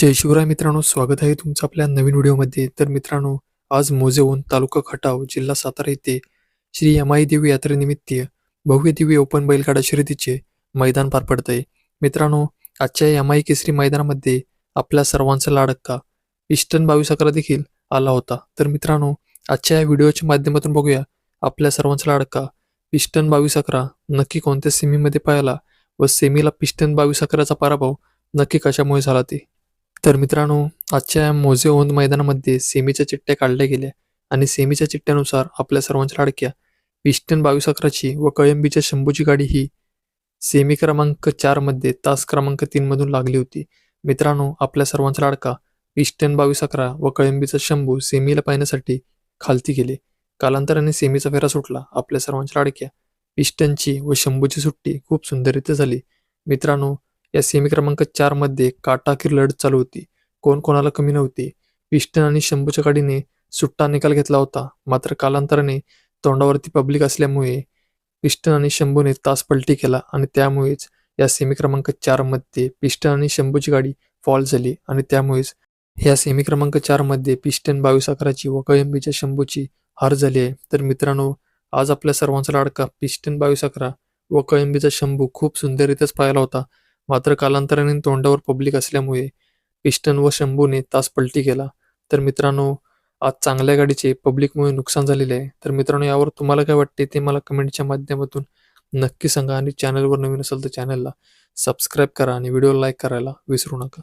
जय शिवराय मित्रांनो स्वागत आहे तुमचं आपल्या नवीन व्हिडिओमध्ये. तर मित्रांनो आज मोजेवून तालुका खटाव जिल्हा सातारा येथे श्री यमाई देवी यात्रेनिमित्त भव्य दिव्य ओपन बैलगाडा शर्यतीचे मैदान पार पडत आहे मित्रांनो आजच्या यमाई केसरी मैदानामध्ये आपल्या सर्वांचा लाडक्का इष्टन बावीस अकरा देखील आला होता. तर मित्रांनो आजच्या या व्हिडिओच्या माध्यमातून बघूया आपल्या सर्वांचा लाडका पिस्टन बावीस अकरा नक्की कोणत्या सेमीमध्ये पाहिला व सेमीला पिस्टन बावीस अकराचा पराभव नक्की कशामुळे झाला ते? तर मित्रांनो आजच्या या मोजे ओंद मैदानामध्ये सेमीच्या चिठ्ठ्या काढल्या गेल्या आणि सेमीच्या चिठ्ठ्यानुसार आपल्या सर्वांच्या लाडक्या पिस्टन बावीस अकराची व कळंबीच्या शंभूची गाडी ही सेमी क्रमांक चारमध्ये तास क्रमांक तीनमधून लागली होती. मित्रांनो आपल्या सर्वांचा लाडका पिस्टन बावीस अकरा व कळंबीचा शंभू सेमीला पाहण्यासाठी खालती गेले. कालांतराने सेमीचा फेरा सुटला. आपल्या सर्वांच्या लाडक्या पिस्टनची व शंभूची सुट्टी खूप सुंदररीत्या झाली. मित्रांनो या सेमी क्रमांक चारमध्ये काटाकीर लढत चालू होती. कोण कोणाला कमी नव्हती. पिस्टन आणि शंभूच्या गाडीने सुट्टा निकाल घेतला होता. मात्र कालांतराने तोंडावरती पब्लिक असल्यामुळे पिस्टन आणि शंभूने तास पलटी केला आणि त्यामुळेच या सेमी क्रमांक चारमध्ये पिस्टन आणि शंभूची गाडी फॉल झाली आणि त्यामुळेच या सेमी क्रमांक चारमध्ये पिस्टन बावीस अकराची व कळंबीच्या शंभूची हार झाली आहे. तर मित्रांनो आज आपल्या सर्वांचा लाडका पिस्टन बावीस अकरा व कळंबीचा शंभू खूप सुंदररित्याच पाहिला होता. मात्र कालांतराने तोंडावर पब्लिक असल्यामुळे पिस्टन व शंभूने तास पलटी केला. तर मित्रांनो आज चांगल्या गाडीचे पब्लिकमुळे नुकसान झालेले आहे. तर मित्रांनो यावर तुम्हाला काय वाटते ते मला कमेंटच्या माध्यमातून नक्की सांगा आणि चॅनलवर नवीन असेल तर चॅनलला सबस्क्राईब करा आणि व्हिडिओ लाईक करायला विसरू नका.